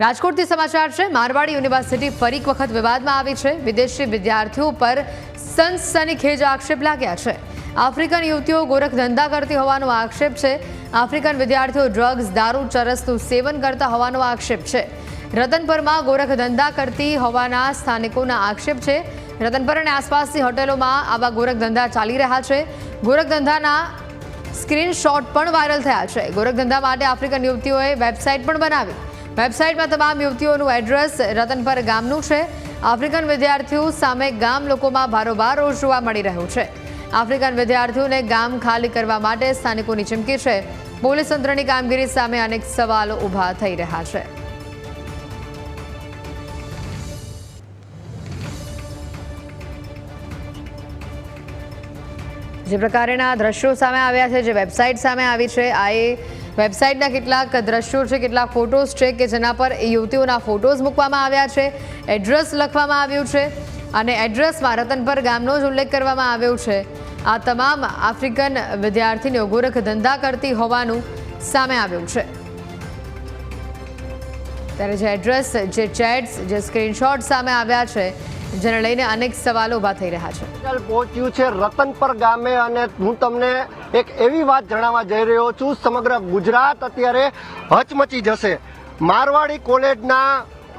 રાજકોટથી સમાચાર છે, મારવાડી યુનિવર્સિટી ફરી વખત વિવાદમાં આવી છે. વિદેશી વિદ્યાર્થીઓ પર સનસનીખેજ આક્ષેપ લાગ્યા છે. આફ્રિકન યુવતીઓ ગોરખ ધંધા કરતી હોવાનો આક્ષેપ છે. આફ્રિકન વિદ્યાર્થીઓ ડ્રગ્સ, દારૂ, ચરસનું સેવન કરતા હોવાનો આક્ષેપ છે. રતનપરમાં ગોરખ ધંધા કરતી હોવાના સ્થાનિકોના આક્ષેપ છે. રતનપર અને આસપાસની હોટેલોમાં આવા ગોરખ ધંધા ચાલી રહ્યા છે. ગોરખ ધંધાના સ્ક્રીનશોટ પણ વાયરલ થયા છે. ગોરખધંધા માટે આફ્રિકન યુવતીઓએ વેબસાઇટ પણ બનાવી. વેબસાઇટમાં તમામ યુવતીઓનું એડ્રેસ રતનપર ગામનું છે. આફ્રિકન વિદ્યાર્થીઓ સામે ગામ લોકોમાં ભારોભાર રોષ જોવા મળી રહ્યો છે. આફ્રિકન વિદ્યાર્થીઓને ગામ ખાલી કરવા માટે સ્થાનિકોની ચીમકી છે. પોલીસ તંત્રની કામગીરી સામે અનેક સવાલો ઊભા થઈ રહ્યા છે. જે પ્રકારના દ્રશ્યો સામે આવ્યા છે, જે વેબસાઇટ સામે આવી છે, આ એ વેબસાઇટના કેટલાક દ્રશ્યો છે, કેટલાક ફોટોઝ છે કે જેના પર યુવતીઓના ફોટોઝ મૂકવામાં આવ્યા છે, એડ્રેસ લખવામાં આવ્યું છે અને એડ્રેસમાં રતનપર ગામનો જ ઉલ્લેખ કરવામાં આવ્યો છે. આ તમામ આફ્રિકન વિદ્યાર્થીનીઓ ગોરખ ધંધા કરતી હોવાનું સામે આવ્યું છે. ત્યારે જે એડ્રેસ, જે ચેટ્સ, જે સ્ક્રીનશોટ સામે આવ્યા છે જેને લઈને અનેક સવાલો ઊભા થઈ રહ્યા છે. પહોંચ્યું છે રતનપર ગામે અને હું તમને એક એવી વાત જણાવવા જઈ રહ્યો છું, સમગ્ર ગુજરાત અત્યારે હચમચી જશે. મારવાડી કોલેજના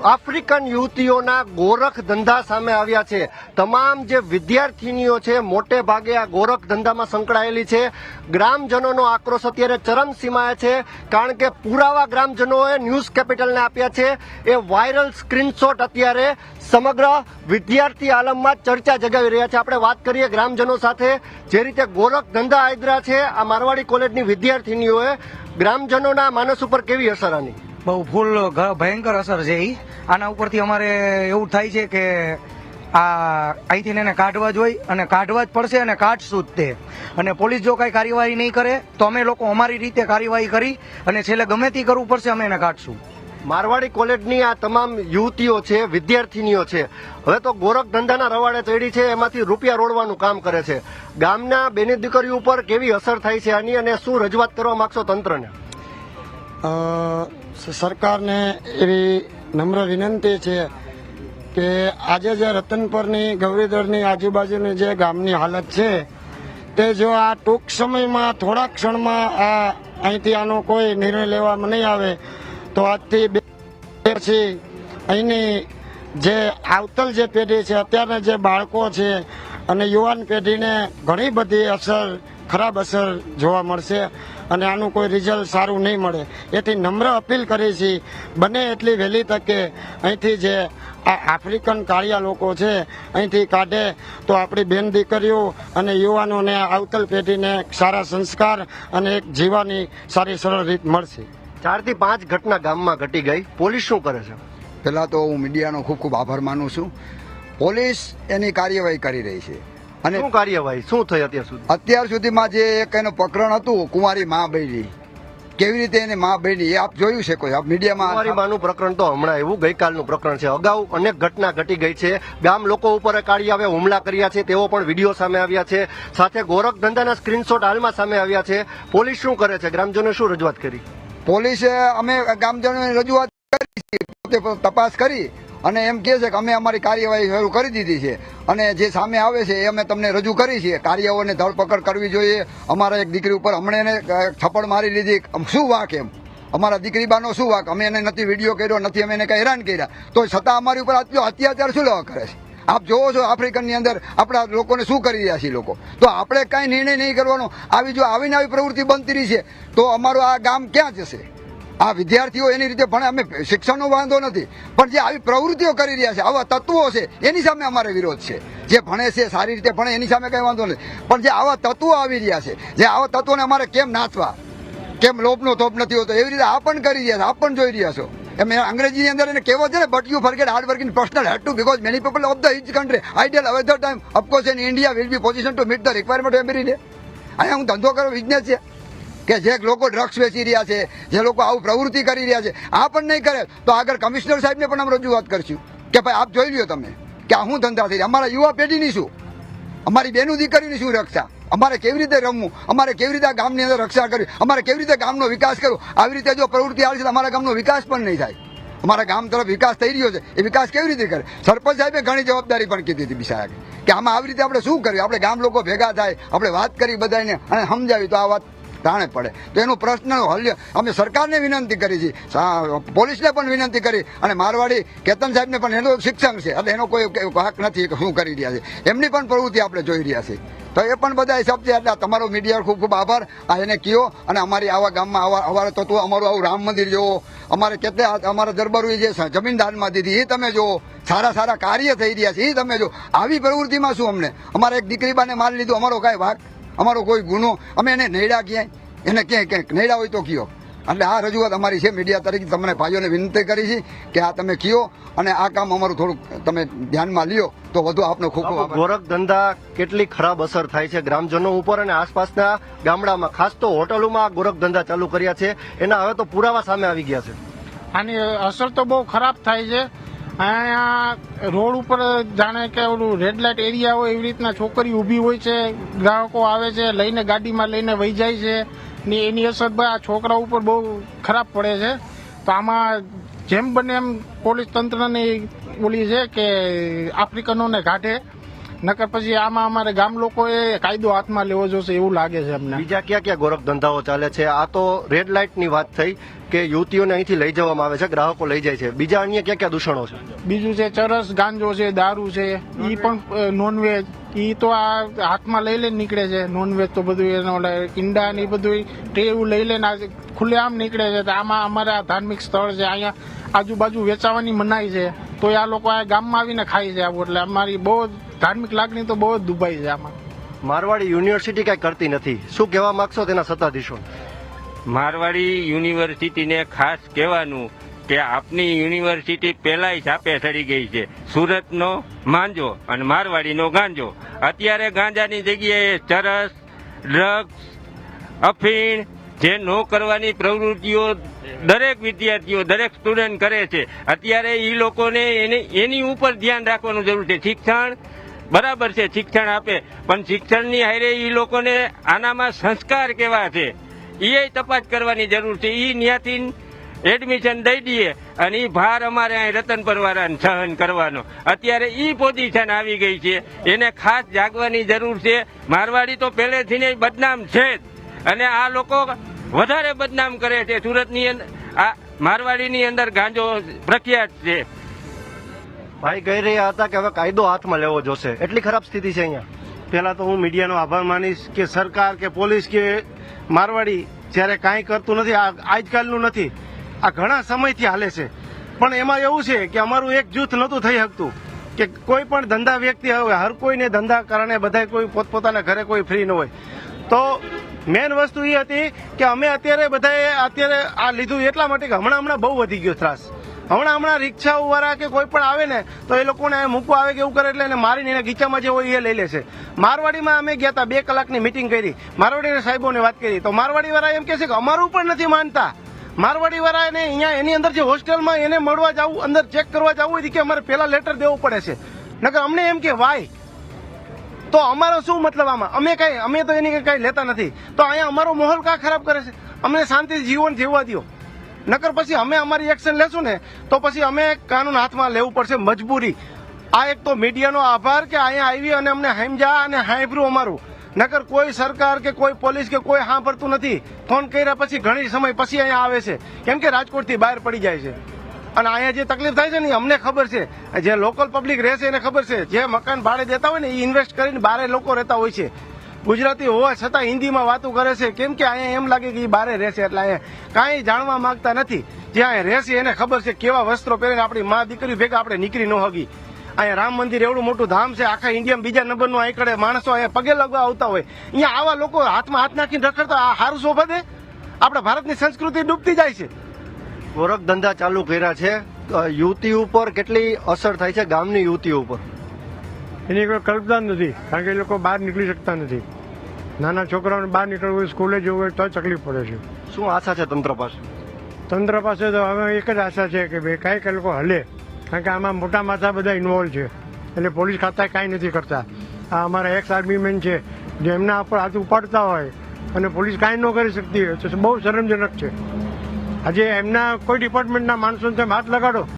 આફ્રિકન યુવતીઓના ગોરખ ધંધા સામે આવ્યા છે. તમામ જે વિદ્યાર્થીનીઓ છે, મોટે ભાગે આ ગોરખ ધંધામાં સંકળાયેલી છે. ગ્રામજનોનો આક્રોશ અત્યારે ચરમસીમાએ છે, કારણ કે પુરાવા ગ્રામજનોએ ન્યૂઝ કેપિટલને આપ્યા છે. એ વાયરલ સ્ક્રીનશોટ અત્યારે સમગ્ર વિદ્યાર્થી આલમમાં ચર્ચા જગાવી રહ્યા છે. આપણે વાત કરીએ ગ્રામજનો સાથે. જે રીતે ગોરખ ધંધા આદરા છે, આ મારવાડી કોલેજની વિદ્યાર્થીનીઓએ ગ્રામજનોના માનસ ઉપર કેવી અસર આની? બહુ ફૂલ ભયંકર અસર છે ઈ. આના ઉપરથી અમારે એવું થાય છે કે આ અહીંથી એને કાઢવા જોઈ અને કાઢવા જ પડશે અને કાઢશું જ તે અને પોલીસ જો કાંઈ કાર્યવાહી નહીં કરે તો અમે લોકો અમારી રીતે કાર્યવાહી કરી અને છેલ્લે ગમે તે કરવું પડશે અમે એને કાઢશું. મારવાડી કોલેજની આ તમામ યુવતીઓ છે વિદ્યાર્થીનીઓ છે હવે તો ગોરખ ધંધાના રવાડે ચડી છે એમાંથી રૂપિયા રોડવાનું કામ કરે છે. ગામના બેની દીકરીઓ ઉપર કેવી અસર થાય છે આની અને શું રજૂઆત કરવા માગશો તંત્રને? સરકારને એવી નમ્ર વિનંતી છે કે આજે જે રતનપરની ગૌરીદળની આજુબાજુની જે ગામની હાલત છે, તે જો આ ટૂંક સમયમાં થોડા ક્ષણમાં આ અહીંથી આનો કોઈ નિર્ણય લેવામાં નહીં આવે, તો આજથી બે પછી અહીંની જે આવતલ જે પેઢી છે, અત્યારના જે બાળકો છે અને યુવાન પેઢીને ઘણી બધી અસર, ખરાબ અસર જોવા મળશે. અને આનું કોઈ રિઝલ્ટ સારું નહીં મળે. એથી નમ્ર અપીલ કરી છીએ બને એટલી વહેલી તકે અહીંથી જે આ આફ્રિકન કાળિયા લોકો છે અહીંથી કાઢે તો આપણી બેન દીકરીઓ અને યુવાનોને આવતલ પેઢીને સારા સંસ્કાર અને એક જીવાની સારી સરળ રીત મળશે. ચારથી પાંચ ઘટના ગામમાં ઘટી ગઈ. પોલીસ શું કરે છે? પહેલાં તો હું મીડિયાનો ખૂબ ખૂબ આભાર માનું છું. પોલીસ એની કાર્યવાહી કરી રહી છે. અને શું કાર્યવાહી શું થઈ અત્યાર સુધી? અત્યાર સુધીમાં જે એક એનું પ્રકરણ હતું કુંવારી મા બહેની કેવી રીતે એને મા બહેની એ આપ જોયું છે કોઈ? આપ કુંવારી મીડિયામાં માનું પ્રકરણ તો હમણાં એવું ગઈકાલનું પ્રકરણ છે. અગાઉ અનેક ઘટના ઘટી ગઈ છે. ગામ લોકો ઉપર કાળી આવે હુમલા કર્યા છે. તેવો પણ વીડિયો સામે આવ્યા છે. સાથે ગોરખ ધંધાના સ્ક્રીનશોટ હાલમાં સામે આવ્યા છે. પોલીસ શું કરે છે? ગ્રામજનોએ શું રજૂઆત કરી? પોલીસે અમે ગામજનોને રજૂઆત કરી પોતે તપાસ કરી. અને એમ કહે છે કે અમે અમારી કાર્યવાહી શરૂ કરી દીધી છે. અને જે સામે આવે છે એ અમે તમને રજૂ કરી છે કાર્યવાહીને ધરપકડ કરવી જોઈએ. અમારા એક દીકરી ઉપર હમણે થપ્પડ મારી લીધી. શું વાક એમ? અમારા દીકરી બાનો શું વાક? અમે એને નથી વીડિયો કર્યો, નથી અમે એને કંઈ હેરાન કર્યા. તો છતાં અમારી ઉપર આટલો અત્યાચાર શું લેવા કરે છે? આપ જોવો છો આફ્રિકનની અંદર આપણા લોકોને શું કરી રહ્યા છે લોકો. તો આપણે કાંઈ નિર્ણય નહીં કરવાનો. આવી જો આવીને આવી પ્રવૃત્તિ બનતી રહી છે, તો અમારું આ ગામ ક્યાં જશે? આ વિદ્યાર્થીઓ એની રીતે ભણે, અમે શિક્ષણનો વાંધો નથી. પણ જે આવી પ્રવૃત્તિઓ કરી રહ્યા છે, આવા તત્વો છે, એની સામે અમારે વિરોધ છે. જે ભણે છે, સારી રીતે ભણે, એની સામે કંઈ વાંધો નથી. પણ જે આવા તત્વો આવી રહ્યા છે, જે આવા તત્વોને અમારે કેમ નાચવા કેમ લોભનો થોપ નથી હોતો? એવી રીતે આ પણ કરી રહ્યા છે, આ પણ જોઈ રહ્યા છો. એમ અંગ્રેજીની અંદર એને કહેવો છે ને but you forget hard working personal head to because many people of the each country ideal away the time of course in India will be position to meet the requirement every day અહીંયા હું ધંધો કરો business છે. કે જે લોકો drugs વેચી રહ્યા છે, જે લોકો આવું પ્રવૃત્તિ કરી રહ્યા છે, આ પણ નહીં કરે. તો આગળ કમિશનર સાહેબને પણ અમે રજૂઆત કરશું. કે ભાઈ આપ જોઈ લ્યો તમે, કે આ શું ધંધા થઈ રહ્યા અમારા યુવા પેઢીની શું? અમારી બેનું દીકરીની શું રક્ષા? અમારે કેવી રીતે રમવું? અમારે કેવી રીતે ગામની અંદર રક્ષા કરવી? અમારે કેવી રીતે ગામનો વિકાસ કરવો? આવી રીતે જો પ્રવૃત્તિ આવશે તો અમારા ગામનો વિકાસ પણ નહીં થાય. અમારા ગામ તરફ વિકાસ થઈ રહ્યો છે. એ વિકાસ કેવી રીતે કરે? સરપંચ સાહેબે ઘણી જવાબદારી પણ કીધી હતી બિસાયા કે આમાં આવી રીતે આપણે શું કર્યું આપણે ગામ લોકો ભેગા થાય, આપણે વાત કરી બધાને અને સમજાવી તો આ વાત જાણે પડે. તો એનો પ્રશ્ન હલ અમે સરકારને વિનંતી કરી છે. પોલીસને પણ વિનંતી કરી અને મારવાડી કેતન સાહેબને પણ એનું શિક્ષણ છે. એટલે એનો કોઈ હક નથી શું કરી રહ્યા છે. એમની પણ પ્રવૃત્તિ આપણે જોઈ રહ્યા છીએ તો એ પણ બધા હિસાબ છે એટલે તમારો મીડિયા ખૂબ ખૂબ આભાર. આ એને કયો અને અમારી આવા ગામમાં આવા આવા તત્વો અમારું આવું રામ મંદિર જોવો. અમારે કેટલા અમારા દરબારોએ જે જમીન દાનમાં દીધી એ તમે જુઓ. સારા સારા કાર્ય થઈ રહ્યા છે. એ તમે જો આવી પ્રવૃત્તિમાં શું અમને? અમારે એક દીકરી બાને મારી લીધું. અમારો કાંઈ વાક અમારો કોઈ ગુનો અમે એને નડ્યા ક્યાંય? એને ક્યાંય ક્યાંક નડ્યા હોય તો કયો? એટલે આ રજૂઆત અમારી છે મીડિયા તરીકે તમને ભાઈઓને વિનંતી કરી છે કે આ તમે કયો અને આ કામ અમારું થોડુંક તમે ધ્યાનમાં લ્યો તો વધુ આપનો ખૂબ ખૂબ ગોરખ ધંધા કેટલી ખરાબ અસર થાય છે ગ્રામજનો ઉપર અને આસપાસના ગામડામાં ખાસ તો હોટલોમાં ગોરખ ધંધા ચાલુ કર્યા છે. એના હવે તો પુરાવા સામે આવી ગયા છે. આની અસર તો બહુ ખરાબ થાય છે. અહીંયા રોડ ઉપર જાણે કે ઓલું રેડ લાઇટ એરિયા હોય એવી રીતના છોકરી ઊભી હોય છે, ગ્રાહકો આવે છે, લઈને ગાડીમાં લઈને વહી જાય છે ને એની અસર ભાઈ આ છોકરા ઉપર બહુ ખરાબ પડે છે. તો આમાં જેમ બને એમ પોલીસ તંત્રની ઓલી છે કે આફ્રિકનોને કાઢે નકર પછી આમાં અમારે ગામ લોકોએ કાયદો હાથમાં લેવો જોશે એવું લાગે છે અમને. બીજા ક્યાં ક્યાં ગોરખ ધંધાઓ ચાલે છે? આ તો રેડ લાઇટની વાત થઈ કે યુવતીઓને અહીંથી લઈ જવામાં આવે છે ગ્રાહકો લઈ જાય છે. બીજા અન્ય ક્યાં ક્યાં દૂષણો છે? બીજું છે ચરસ ગાંજો છે દારૂ છે ઈ પણ નોનવેજ ઈ તો આ હાથમાં લઈ લઈને નીકળે છે. નોનવેજ તો બધું એનો ઈંડા ને એ બધું ટેવું લઈ લઈને આ ખુલ્લેઆમ નીકળે છે. તો આમાં અમારે ધાર્મિક સ્થળ છે અહીંયા આજુબાજુ વેચાવાની મનાઈ છે. તો આ લોકો આ ગામમાં આવીને ખાય છે આવું. એટલે અમારી બહુ ધાર્મિક લાગણી તો બહુ જ દુભાઈ છે આમાં. મારવાડી યુનિવર્સિટી કઈ કરતી નથી. શું કહેવા માંગશો તેના સત્તાધીશો મારવાડી યુનિવર્સિટીને ખાસ કહેવાનું કે આપની યુનિવર્સિટી પહેલાં છાપે સડી ગઈ છે. સુરતનો માંજો અને મારવાડીનો ગાંજો. અત્યારે ગાંજાની જગ્યાએ ચરસ ડ્રગ્સ અફીણ જે ન કરવાની પ્રવૃત્તિઓ દરેક વિદ્યાર્થીઓ દરેક સ્ટુડન્ટ કરે છે. અત્યારે એ લોકોને એને એની ઉપર ધ્યાન રાખવાનું જરૂર છે. શિક્ષણ બરાબર છે, શિક્ષણ આપે. પણ શિક્ષણની હારે એ લોકોને આનામાં સંસ્કાર કેવા છે? એ તપાસ કરવાની જરૂર છે. એ ત્યાંથી એડમિશન દઈ દઈએ અને એ ભાર અમારે અહીં રતન પરવારાને સહન કરવાનો. અત્યારે એ પોઝિશન આવી ગઈ છે. એને ખાસ જાગવાની જરૂર છે. મારવાડી તો પહેલેથી બદનામ છે જ. અને આ લોકો વધારે બદનામ કરે છે. સુરતની આ મારવાડીની અંદર ગાંજો પ્રખ્યાત છે. ભાઈ કહી રહ્યા હતા કે હવે કાયદો હાથમાં લેવો જોશે. એટલી ખરાબ સ્થિતિ છે અહીંયા. પહેલા તો હું મીડિયાનો આભાર માનીશ કે સરકાર કે પોલીસ કે મારવાડી જ્યારે કાંઈ કરતું નથી આજકાલનું નથી. આ ઘણા સમયથી હાલે છે. પણ એમાં એવું છે કે અમારું એક જૂથ નહોતું થઈ શકતું કે કોઈ પણ ધંધા વ્યક્તિ હવે હર કોઈને ધંધા કારણે બધા કોઈ પોતપોતાના ઘરે કોઈ ફ્રી ન હોય. તો મેન વસ્તુ એ હતી કે અમે અત્યારે બધાએ અત્યારે આ લીધું એટલા માટે કે હમણાં હમણાં બહુ વધી ગયો ત્રાસ. હમણાં હમણાં રિક્ષાઓ વાળા કે કોઈ પણ આવે ને, તો એ લોકોને મૂકવા આવે કે એવું કરે એટલે એને મારીને એને ગીચામાં જે હોય એ લઈ લે છે. મારવાડીમાં અમે ગયા હતા, બે કલાકની મિટિંગ કરી. મારવાડીના સાહેબોને વાત કરી. તો મારવાડી વાળા એમ કહે છે કે અમારું પણ નથી માનતા. મારવાડી વાળા એને અહીંયા એની અંદર જે હોસ્ટેલમાં એને મળવા જવું, અંદર ચેક કરવા જવું હોય કે અમારે પેલા લેટર દેવું પડે છે. નકર અમને એમ કે, વાય, તો અમારો શું મતલબ આમાં? અમે કઈ, અમે તો એની કઈ લેતા નથી. તો અહીંયા અમારો માહોલ કા ખરાબ કરે છે? અમને શાંતિથી જીવન જીવવા દો નકર પછી અમે અમારી એક્શન લેશું ને, તો પછી અમે કાનૂન હાથમાં લેવું પડશે મજબૂરી. આ એક તો મીડિયાનો આભાર કે અહીંયા આવી અને અમને સમજા અને હાંભર્યું અમારું. નકર કોઈ સરકાર કે કોઈ પોલીસ કે કોઈ સાંભળતું નથી. ફોન કર્યા પછી ઘણી સમય પછી અહીંયા આવે છે. કેમ કે રાજકોટથી બહાર પડી જાય છે. અને અહીંયા જે તકલીફ થાય છે ને અમને ખબર છે. જે લોકલ પબ્લિક રહેશે એને ખબર છે. જે મકાન ભાડે દેતા હોય ને, એ ઇન્વેસ્ટ કરીને બારે લોકો રહેતા હોય છે. ગુજરાતી હોવા છતાં હિન્દીમાં વાતો કરે છે. કેમ કે અહીંયા એમ લાગે કે એ બારે રહેશે, એટલે અહીંયા કાંઈ જાણવા માંગતા નથી. જે અહીંયા રહેશે એને ખબર છે કેવા વસ્ત્રો પહેરીને આપણી મા દીકરી ભેગા આપણે નીકળી ન હગી. અહીંયા રામ મંદિર એવડું મોટું ધામ છે, આખા ઇન્ડિયામાં બીજા નંબરનું આંકડે કડે માણસો અહીંયા પગે લગવા આવતા હોય. અહીંયા આવા લોકો હાથમાં હાથ નાખીને રખડતા આ સારું શોભા દે આપણા ભારતની સંસ્કૃતિ ડૂબતી જાય છે. ગોરખ ધંધા ચાલુ કર્યા છે. યુવતી ઉપર કેટલી અસર થાય છે ગામની યુવતી ઉપર? એની કોઈ કલ્પના નથી કારણ કે એ લોકો બહાર નીકળી શકતા નથી. નાના છોકરાઓને બહાર નીકળવું હોય સ્કૂલે જવું હોય તો તકલીફ પડે છે. શું આશા છે તંત્ર પાસે? તંત્ર પાસે તો હવે એક જ આશા છે કે ભાઈ કાંઈક એ લોકો હલે કારણ કે આમાં મોટા માથા બધા ઇન્વોલ્વ છે. એટલે પોલીસ ખાતા કાંઈ નથી કરતા. આ અમારા એક્સ આર્મી મેન છે જે એમના ઉપર હાથ ઉપાડતા હોય અને પોલીસ કાંઈ ન કરી શકતી હોય તો બહુ શરમજનક છે. આજે એમના કોઈ ડિપાર્ટમેન્ટના માણસોને તમે હાથ લગાડો.